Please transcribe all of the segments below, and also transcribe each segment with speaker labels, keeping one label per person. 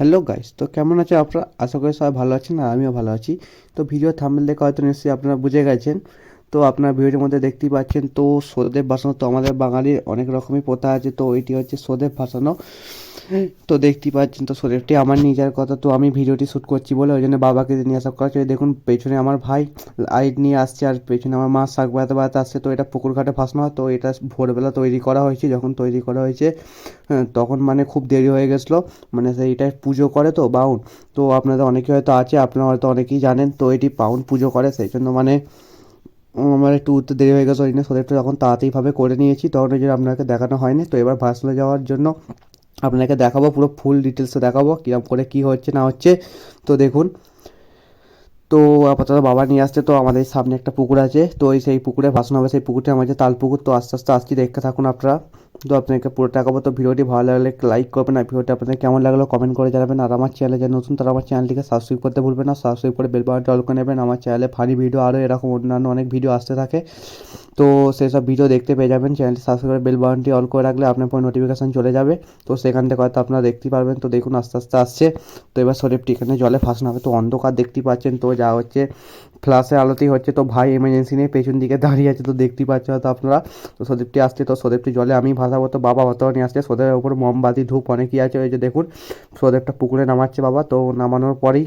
Speaker 1: Hello guys তো কেমন আছে? আপনারা আশা করি সবাই ভালো আছেন আর আমিও ভালো আছি। তো ভিডিও থাম্বনেল দেখে হয়তো নিশ্চয়ই আপনারা বুঝে গেছেন। তো আপনার ভিডিওর মধ্যে দেখতেই পাচ্ছেন তো সোদেব ভাসানো তো আমাদের বাঙালির অনেক রকমই প্রথা আছে তো এটি হচ্ছে সোদেব ভাসানো। তো দেখতেই পাচ্ছেন তো সোদেবটি আমার নিজের কথা তো আমি ভিডিওটি শ্যুট করছি বলে ওই জন্য বাবাকে নিয়ে আসা করা। দেখুন পেছনে আমার ভাই লাইট নিয়ে আসছে আর পেছনে আমার মা শাক বাড়াতে বাড়াতে আসছে। তো এটা পুকুর ঘাটে ফাঁসানো হয় তো এটা ভোরবেলা তৈরি করা হয়েছে যখন তৈরি করা হয়েছে হ্যাঁ, তখন মানে খুব দেরি হয়ে গেছিল মানে সেইটাই পুজো করে তো বাউন। তো আপনাদের অনেকে হয়তো আছে আপনারা হয়তো অনেকেই জানেন তো এটি পাউন পুজো করে সেই জন্য মানে আমার একটু উঠতে দেরি হয়ে গেছে, ওই জন্য সোদেবটা যখন তাড়াতাড়িভাবে করে নিয়েছি। তখন ওই জন্য আপনাকে দেখানো হয়নি, তো এবার ভাসলে যাওয়ার জন্য আপনাকে দেখাবো, পুরো ফুল ডিটেলসে দেখাবো কীরকম করে কী হচ্ছে, না হচ্ছে। তো দেখুন, তো আপাতত বাবা নিয়ে আসছে, তো আমাদের সামনে একটা পুকুর আছে, তো ওই সেই পুকুরে ভাসানো হবে সেই পুকুরটা আমার তাল পুকুর তো আস্তে আস্তে আসছি, দেখতে থাকুন আপনারা। তো আপনাকে পুরো দেখাবো তো ভিডিওটি ভালো লাগলে লাইক করবেন আর ভিডিওটি আপনাদের কেমন লাগল কমেন্ট করে জানাবেন। আর আমার চ্যানেলে যে নতুন, তারা আমার চ্যানেলটিকে সাবস্ক্রাইব করতে ভুলবেন না। সাবস্ক্রাইব করে বেল বাটনটা অল করে নেবেন। আমার চ্যানেলে ফানি ভিডিও আরও এরকম অন্যান্য অনেক ভিডিও আসতে থাকে। তো সেসব ভিডিও দেখতে পেয়ে যাবেন। চ্যানেলটি সাবস্ক্রাইব করে বেল বাটনটি অল করে রাখলে আপনার পরে নোটিফিকেশান চলে যাবে। তো সেখান থেকে হয়তো আপনারা দেখতেই পারবেন। তো দেখুন আস্তে আস্তে আসছে। তো এবার শরীরটি এখানে জলে ফাঁসানো হবে। তো অন্ধকার দেখতে পাচ্ছেন। তো যা হচ্ছে ফ্ল্যাশে আলোতেই হচ্ছে। তো ভাই এমার্জেন্সি নিয়ে পেছন দিকে দাঁড়িয়ে আছে। তো দেখতে পাচ্ছেন হয়তো আপনারা। তো সদীপটি আসছে। তো সদীপটি জলে আমি ভাসাবো তো বাবা অত নিয়ে আসছে। সদীপের ওপর মোমবাতি, ধূপ অনেকই আছে। ওই যে দেখুন সদীপটা পুকুরে নামাচ্ছে বাবা। তো নামানোর পরেই,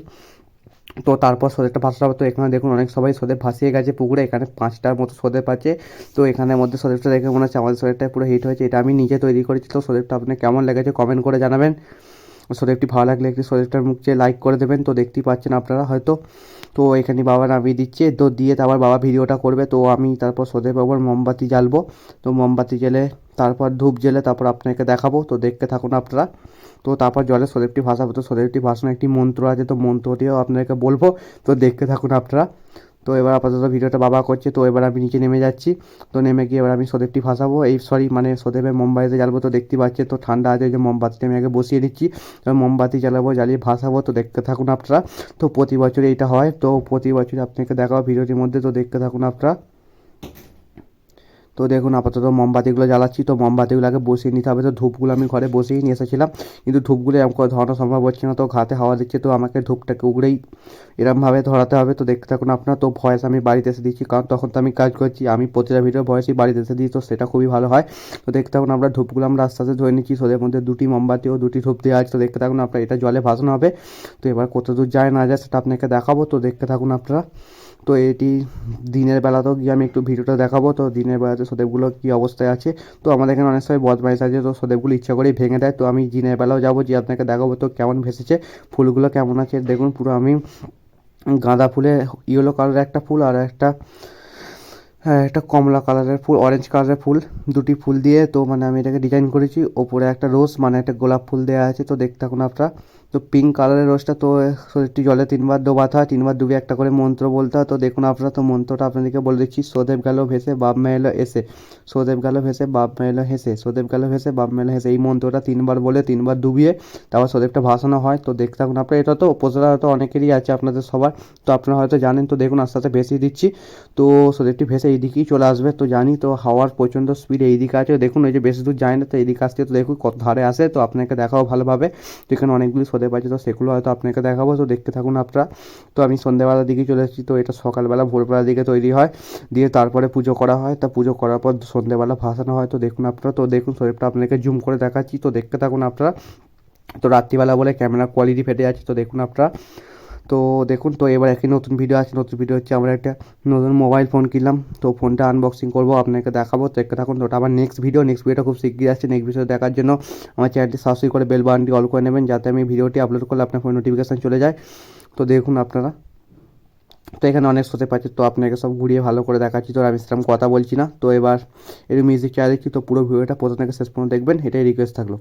Speaker 1: তো তারপর সোদেবটা ভাসাবো তো এখানে দেখুন, অনেক সবাই সোদেব ভাসিয়ে গেছে পুকুরে। এখানে পাঁচটার মতো সোদেব আছে তো এখানের মধ্যে সোদেবটা দেখে মনে হচ্ছে আমাদের সোদেবটা পুরো হিট হয়েছে। এটা আমি নিজে তৈরি করেছি। তো সোদেবটা আপনার কেমন লেগেছে কমেন্ট করে জানাবেন। সোদেবটি ভালো লাগলে একটি সোদেবটার মুখ চেয়ে লাইক করে দেবেন। তো দেখতেই পাচ্ছেন আপনারা হয়তো। তো এখানে বাবা নামিয়ে দিচ্ছে। তো দিয়ে তারপর বাবা ভিডিওটা করবে। তো আমি তারপর সোদেব বাবার মোমবাতি জ্বালবো। তো মোমবাতি জ্বেলে তারপর ধূপ জ্বেলে তারপর আপনাকে দেখাবো। তো দেখতে থাকুন আপনারা। তো তারপর জলে সোদেবটি ভাসাবো তো সদেবটি ভাসানো একটি মন্ত্র আছে। তো মন্ত্রটিও আপনাকে বলব। তো দেখতে থাকুন আপনারা। তো এবার আপাতত ভিডিওটা বাবা করছে। তো এবার আমি নিচে নেমে যাচ্ছি। তো নেমে গিয়ে এবার আমি সদেবটি ভাসাবো। এই সরি মানে সোদেবের মোমবাতিতে জ্বালবো। তো দেখতে পাচ্ছে, তো ঠান্ডা আছে। যে মোমবাতিটা আমি আগে বসিয়ে দিচ্ছি। মোমবাতি জ্বালাবো, জ্বালিয়ে ভাসাবো। তো দেখতে থাকুন আপনারা। তো প্রতি বছর এইটা হয়। তো প্রতি বছর আপনাকে দেখাবো ভিডিওটির মধ্যে। তো দেখতে থাকুন আপনারা। তো দেখুন, আপাতত মোমবাতিগুলো জ্বালাচ্ছি। তো মোমবাতিগুলো আগে বসিয়ে নিতে হবে। তো ধূপগুলো আমি ঘরে বসেই নিয়ে এসেছিলাম। কিন্তু ধূপগুলো এরকম করে ধরানো সম্ভব হচ্ছে না। তো ঘাতে হাওয়া দিচ্ছে। তো আমাকে ধূপটাকে উগড়েই এরমভাবে ধরাতে হবে। তো দেখতে থাকুন আপনার। তো ভয়েস আমি বাড়িতে এসে দিচ্ছি। কারণ তখন তো আমি কাজ করছি। আমি প্রতিটা ভিডিও ভয়েসই বাড়িতে এসে দিই। তো সেটা খুবই ভালো হয়। তো দেখতে থাকুন আমরা ধূপগুলো আমরা আস্তে আস্তে ধরে নিচ্ছি। সোদের মধ্যে দুটি মোমবাতি ও দুটি ধূপ দেওয়া আছে। তো দেখতে থাকুন আপনার। এটা জলে ভাসানো হবে। তো এবার কত দূর যায় না যায় সেটা আপনাকে দেখাবো। তো দেখতে থাকুন আপনারা। তো এটি দিনের বেলাতেও গিয়ে আমি একটু ভিডিওটা দেখাবো। তো দিনের বেলাতে সোদেবগুলো কি অবস্থায় আছে। তো আমাদের এখানে অনেক সময় বদমাইশ আছে, তো সদেবগুলো ইচ্ছা করেই ভেঙে দেয়। তো আমি দিনের বেলাও যাব যে আপনাকে দেখাবো তো কেমন ভেসেছে। ফুলগুলো কেমন আছে, দেখুন পুরো আমি গাঁদা ফুলের ইয়েলো কালারের একটা ফুল আর একটা হ্যাঁ একটা কমলা কালারের ফুল অরেঞ্জ কালারের ফুল, দুটি ফুল দিয়ে তো মানে আমি এটাকে ডিজাইন করেছি। ওপরে একটা রোজ মানে একটা গোলাপ ফুল দেওয়া আছে, তো দেখতে থাকুন আপনারা। তো পিঙ্ক কালারের রোজটা তো একটি জলে তিনবার ডোবাতে হয় তিনবার ডুবে একটা করে মন্ত্র বলতে হয়। তো দেখুন আপনারা, তো মন্ত্রটা আপনাদেরকে বলে দিচ্ছি, সোদেব গেল ভেসে, বাপ মা এলো এসে। সোদেব গেল ভেসে, বাপ মা এলো হেসে। সোদেব গেল ভেসে, বাপ মা এলো হেসে। এই মন্ত্রটা তিনবার বলে, তিনবার ডুবিয়ে তারপর সোদেবটা ভাসানো হয়। তো দেখতে থাকুন আপনারা, এটা তো উপজেলা হয়তো অনেকেরই আছে আপনাদের সবার। তো আপনারা হয়তো জানেন, তো দেখুন আস্তে আস্তে ভেসে দিচ্ছি। তো সোদেবটি ভেসে এইদিকেই চলে আসবে। তো জানি তো হাওয়ার প্রচণ্ড স্পিড এইদিকে আছে। দেখুন ওই যে বেশি দূর যায় না তো এইদিকে আসতে তো দেখুন কত ধারে আসে। তো আপনাকে দেখাও ভালোভাবে। তো এখানে অনেকগুলি সোদেব আছে তো সেগুলো হয়তো আপনাকে দেখাবো। তো দেখতে থাকুন আপনারা। তো আমি সন্ধ্যেবেলার দিকে চলে এসেছি, তো এটা সকালবেলা, ভোরবেলার দিকে তৈরি হয়। দিয়ে তারপরে পুজো করা হয়। তা পুজো করার পর সন্ধ্যেবেলা ভাসানো হয়। তো দেখুন আপনারা, তো দেখুন শরীরটা আপনাকে জুম করে দেখাচ্ছি। তো দেখতে থাকুন আপনারা। তো রাত্রিবেলা বলে ক্যামেরা কোয়ালিটি ফেটে যাচ্ছে। তো দেখুন আপনারা। তো দেখুন, তো এবার একটি নতুন ভিডিও আছে। নতুন ভিডিও হচ্ছে আমরা একটা নতুন মোবাইল ফোন কিনলাম। তো ফোনটা আনবক্সিং করব, আপনাকে দেখাবো। তো দেখতে থাকুন, তো ওটা আবার নেক্সট ভিডিও নেক্সট ভিডিওটা খুব শিগগিরই আসছে। নেক্সট ভিডিও দেখার জন্য আমার চ্যানেলটি সাবস্ক্রাইব করে বেল বাটনটি অল করে নেবেন, যাতে আমি ভিডিওটি আপলোড করলে আপনার ফোনে নোটিফিকেশান চলে যায়। তো দেখুন আপনারা। তো এখানে অনেক সোতে পাচ্ছি। তো আপনাকে সব ঘুরিয়ে ভালো করে দেখাচ্ছি। তো আমি সেরকম কথা বলছি না। তো এবার এর মিউজিক দেখছি। তো পুরো ভিডিওটা প্রথম থেকে শেষ পর্যন্ত দেখবেন। এটাই রিকোয়েস্ট থাকল।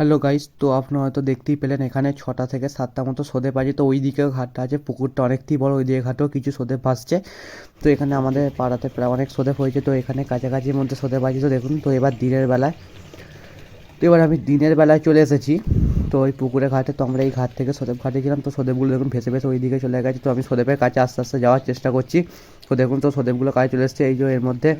Speaker 1: হ্যালো গাইস তো আপনারা হয়তো দেখতেই পেলেন, এখানে ছটা থেকে সাতটা মতো সোদে পাচ্ছি তো ওই দিকেও ঘাটটা আছে, পুকুরটা অনেকটাই বড় ওই দিকে ঘাটেও কিছু সোদে ভাসছে। তো এখানে আমাদের পাড়াতে প্রায় অনেক সোদে হয়েছে তো এখানে কাছাকাছির মধ্যে সোদে পাচ্ছি তো দেখুন, তো এবার দিনের বেলায়, তো এবার আমি দিনের বেলায় চলে এসেছি। তো ওই পুকুরে ঘাটে তো আমরা এই ঘাট থেকে সদেব ঘাটে ছিলাম তো সদেবগুলো দেখুন ভেসে ভেসে ওই দিকে চলে গেছে। তো আমি সোদেবের কাছে আস্তে আস্তে যাওয়ার চেষ্টা করছি। তো দেখুন তো সদেবগুলো কাছে চলে এসেছে। এই যে এর মধ্যে,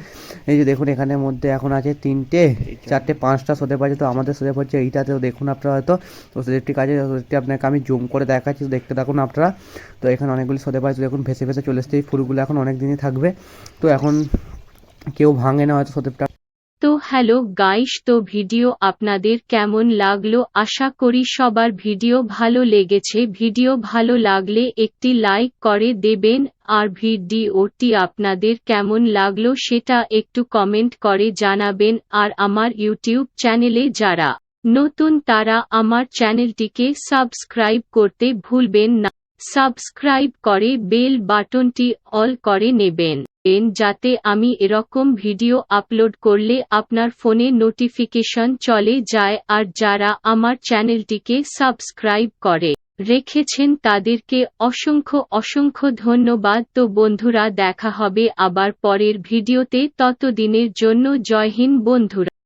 Speaker 1: এই যে দেখুন এখানের মধ্যে এখন আছে তিনটে, চারটে, পাঁচটা সোদেব আছে। তো আমাদের সোদেব হচ্ছে এইটাতে দেখুন আপনারা হয়তো, তো সদেবটি কাছে, সোদেবটি আপনাকে আমি জুম করে দেখাচ্ছি দেখতে থাকুন আপনারা। তো এখানে অনেকগুলি সোদেব আছে, দেখুন ভেসে ভেসে চলে এসছে। এই ফুলগুলো এখন অনেক দিনই থাকবে। তো এখন কেউ ভাঙে না, হয়তো সোদেবটা
Speaker 2: হ্যালো গাইস, তো ভিডিও আপনাদের কেমন লাগল? আশা করি সবার ভিডিও ভালো লেগেছে। ভিডিও ভালো লাগলে একটি লাইক করে দেবেন। আর ভিডিওটি আপনাদের কেমন লাগল সেটা একটু কমেন্ট করে জানাবেন। আর আমার ইউটিউব চ্যানেলে যারা নতুন, তারা আমার চ্যানেলটিকে সাবস্ক্রাইব করতে ভুলবেন না। সাবস্ক্রাইব করে বেল বাটনটি অল করে নেবেন। এন যাতে আমি এরকম ভিডিও আপলোড করলে আপনার ফোনে নোটিফিকেশন চলে যায় আর যারা আমার চ্যানেলটিকে সাবস্ক্রাইব করে রেখেছেন তাদেরকে অসংখ্য অসংখ্য ধন্যবাদ। তো বন্ধুরা, দেখা হবে আবার পরের ভিডিওতে। ততদিনের জন্য জয় হিন্দ বন্ধুরা।